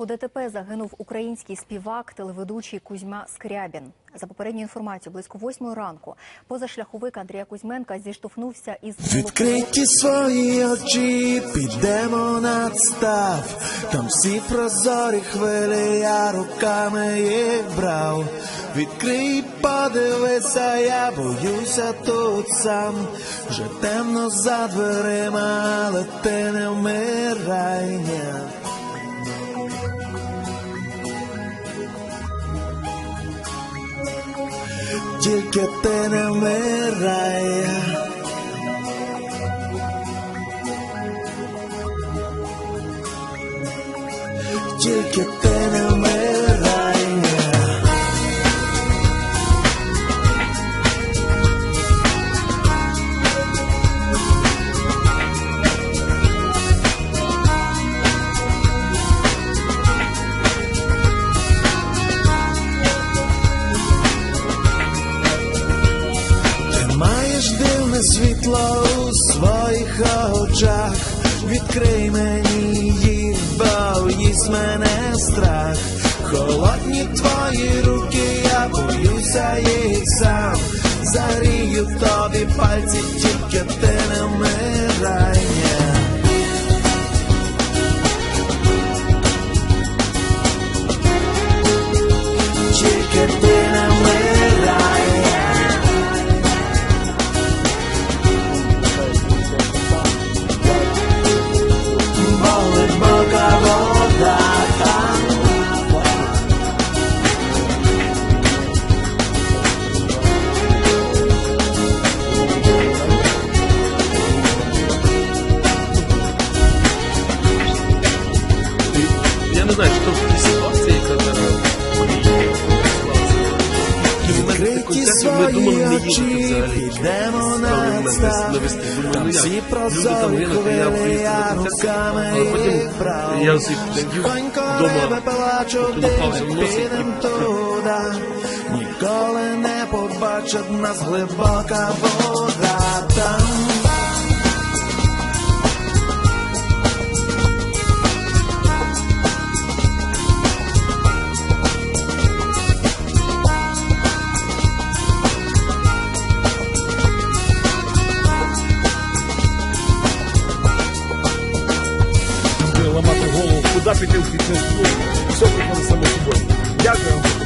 У ДТП загинув український співак, телеведучий Кузьма Скрябін. За попередньою інформацією, близько восьмої ранку позашляховик Андрія Кузьменка зіштовхнувся із Відкриті свої очі, підемо над став. Там всі прозорі хвилі, я руками їх брав. Відкрий, подивися, я боюся тут сам. Вже темно за дверима, але ти не вмирай. ні. Тільки ти не вмирай. Тільки ти світло у своїх очах. Відкрий мені їх, їсть мене страх. Холодні твої руки, я боюся їх сам. Зарію тобі пальці, тільки ти не вмирай. Ми думали не взагалі. всі гинуть, я я руками А потім їх брав. сидів вдома, тебе плачу, в носі і підем туди. Ніколи не побачить нас глибока вода там. Zap tem um pitão sobre condição muito boa. Diagão.